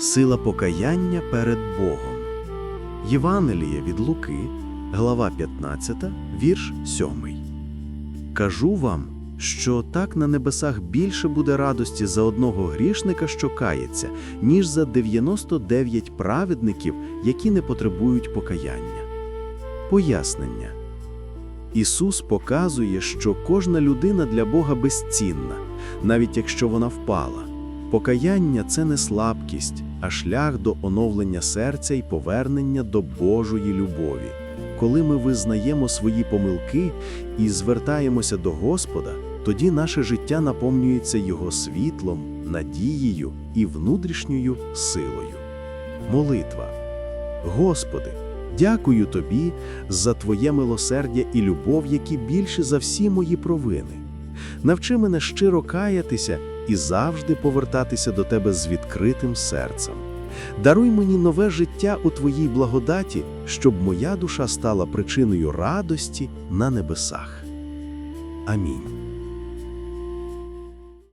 Сила покаяння перед Богом. Євангеліє від Луки, глава 15, вірш 7. Кажу вам, що так на небесах більше буде радості за одного грішника, що кається, ніж за 99 праведників, які не потребують покаяння. Пояснення. Ісус показує, що кожна людина для Бога безцінна, навіть якщо вона впала. Покаяння це не слабкість, а шлях до оновлення серця і повернення до Божої любові. Коли ми визнаємо свої помилки і звертаємося до Господа, тоді наше життя наповнюється Його світлом, надією і внутрішньою силою. Молитва. Господи, дякую Тобі за Твоє милосердя і любов, які більше за всі мої провини. Навчи мене щиро каятися і завжди повертатися до Тебе з відкритим серцем. Даруй мені нове життя у Твоїй благодаті, щоб моя душа стала причиною радості на небесах. Амінь.